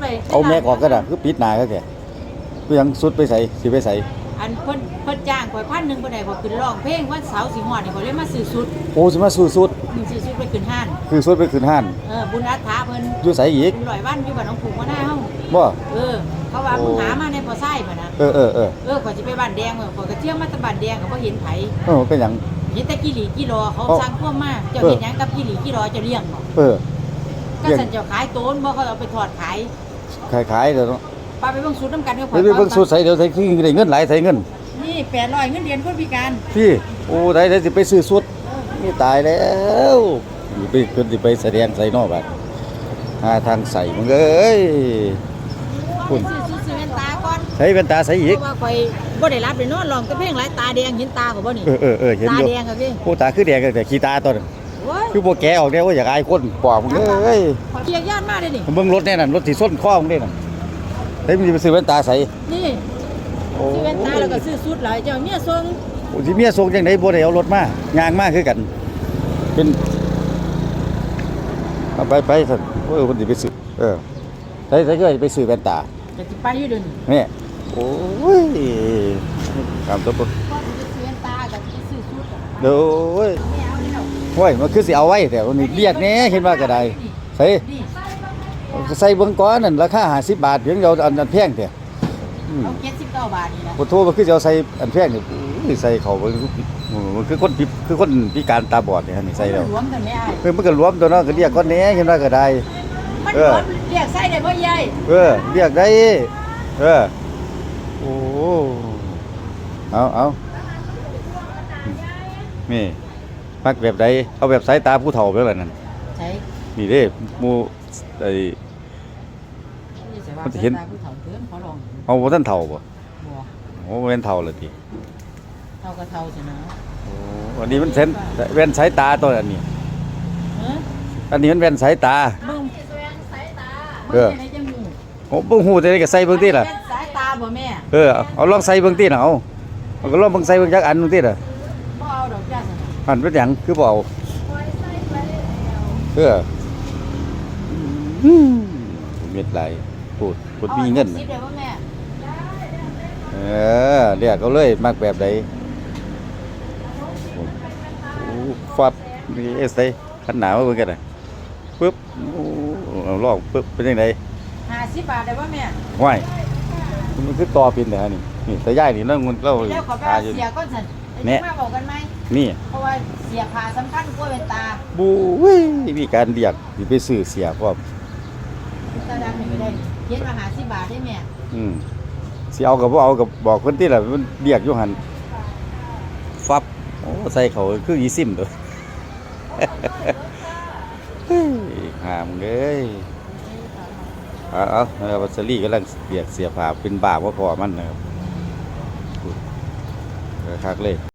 ไปเอาแม่กออกก็ได้คือปิดหน้าก็แก่คือยังสุดไปใส่สิไปใส่อันเพิ่นเพิ่นจ้างข่อยพันหนึงบ่ได้ข่อยขึ้นร้องเพลงวันเสาร์สิฮอดนี่ข่อยเลยมาซื้อชุดโอ้สิมาสู้สุดมีซื้อชุดไปขึ้นห้านคือสุดไปขึ้นห้านเออบุญอัฐาเพิ่นอยู่ใส่อีกเป็นร้อยวันอยู่บ้านหนองผูกมาหน้าเฮาบ่เออเขาว่าโอ้มึงหามาในพอไส้ป่ะนะเออเออเออเออข่อยสิไปบ้านแดงเออข่อยก็เที่ยวมาแตะบ้านแดงก็บ่เห็นไผเออเป็นหยังเห็นแต่กี่หลีกี่รอเขาเอ้าสร้างพวกมาเจ้าเออเห็นหยังกับกี่หลีกี่รอเจ้าเลี้ยงบ่เออก็เลี้ยงสันเจ้าขายโตนบ่เขาเอาไปทอดขาย ขายขายเดี๋ยวเนาะปาไปเบิ่งสูตรน้ำกันเด้อข่เดี๋ยวไปเบิ่งสูตรใส่เดี๋ยวใส่คือได้เงินหลายใส่เงินนี่800เงินเดือนคนพิการพี่โอ้ได้ได้สิไปซื้อสุดนี่ตายแล้วนี่ไปเพิ่นสิไปแสดงใส่นอกบัดหาทางใส่มึงเอ้ยคุคุณณซื้อซื้อซื้อแว่นตาก่อนใส่แว่นตาใส่เพอีก ราะว่าข่อยบ่ได้รับได้นอนร้องแต่เพลงหลายตาแดงเห็นตาเขาบ่นี่เออเออเออเห็นตาอยู่แดงครับพี่โอ้ตาคือแดงแต่ขี้ตาตัวนึง โอ้ยคือพวกแกออกแนวว่าอยากอายคนปอบมึงเอ้ยขอเกียกย่านมาเด้นี่ เบิ่งรถแน่นั่นรถที่ส้นข้อมึงเด้นั่นเฮ้ยมึงสิไปซื้อแว่นตาใส่นี่โอ้ซื้อแว่นตาแล้วก็ซื้อสูตรหลายเจ้าเมียส่งโอ้สิเมียส่งจังไดบ่ได้เอารถมาย่างมาคือกัน เป็นเอาไปไปสั่นโอ้ยคนสิไปซื้อเออใส่ใส่ก็ไปซื้อแว่นตาก็สิไปอยู่เดี๋ยวนี้นี่โอ้ยตามตัวปุ๊บพอสิไปซื้อแว่นตาก็สิไปซื้อสูตรเดี๋ยวโอ้ โอ้ยมันคือสิเอาไว้แต่วันนี้เรียกแหน่เห็นว่าก็ได้ใส่นี่ใส่เบิ่งก่อนนั่นราคา50บาทเพียงเดียวอันอันแพงแท้อืมเอาเจ็ดสิบเก้าบาทนี่นะบ่โทรมันคือจะเอาใส่อันแพงนี่อุ้ยใส่เข้าไปโอ้โหมันคือคนพิคือคนพิการตาบอดนี่ฮะนี่ใส่แล้วรวมกันไม่ได้เพิ่นมันก็รวมตัวเนาะก็เรียกก่อนแหน่เห็นว่าก็ได้มันเอรอวมเรียกไส้ได้พ่อใหญ่เออเรียกได้เออโอ้เอาเอานี่ มักแบบใดเอาแบบสายตาผู้เฒ่าไปแล้วนั่นใช่นี่เด้หมู่ไอ้มันจะเห็นตาผู้เฒ่าเกินขอลองเอาบ่ทันเฒ่าบ่บ่โอ้บ่แม่นเฒ่าแล้วติเท่ากับเท่าสินะโอ้อันนี้มันเส้นแว่นสายตาตัวอันนี้ เอออันนี้มันแว่นสายตา เบิ่งเออ บิ่งจังไดจังหูโอ้บ่ฮู้แต่ก็ใส่เบิ่งติล่ะ เป็นสายตาบ่แม่เออเอาลองใส่เบิ่งติน่ะเอาเอาก็ลองเบิ่งใส่เบิ่งจักอันเบิ่งติล่ะบ่เอาดอก จ้าสินะอันเป็นหยังคือบ่เอาเอออืมเม็ดไหลพูดพูดมีเงินอาอัสิบได้บ่แม่เออเรียกเขาเลยมักแบบใดโอ้ฟับนี่เอสไขันหนาวมาเบิ่งกันน่ะปึ๊บโอ้เอาลองปึ๊บเป็นจังได50บาทได้บ่แม่ห้วยมันคือต่อปินเลยฮะนี่นี่ตายายนี่เราเงินเราแล้วขอไปหาเอาอยู่เสียก่อนซั่นแน่เดี๋ย วมาบอกกันไหมนี่เพราะว่าเสียผ้าสำคัญกว่าเป็นตาบู้ยมีการเรียกสิไปซื้อเสียพร้อมตาดำนี่ไม่ได้เขียนมา50บาทได้แม่อืมสิเอากับบ่เอากับบอกเพิ่นติล่ะมันเรียกอยู่หั่นฟับโอ้ใส่เขาคืออีซิมตัวเฮ้ยหามงเอ้ยเอาเอาเอาบัสลี่กำลังเรียกเสียผ้าเป็นบาปว่าพอมันนะครับอุ๊ยเออคักเลย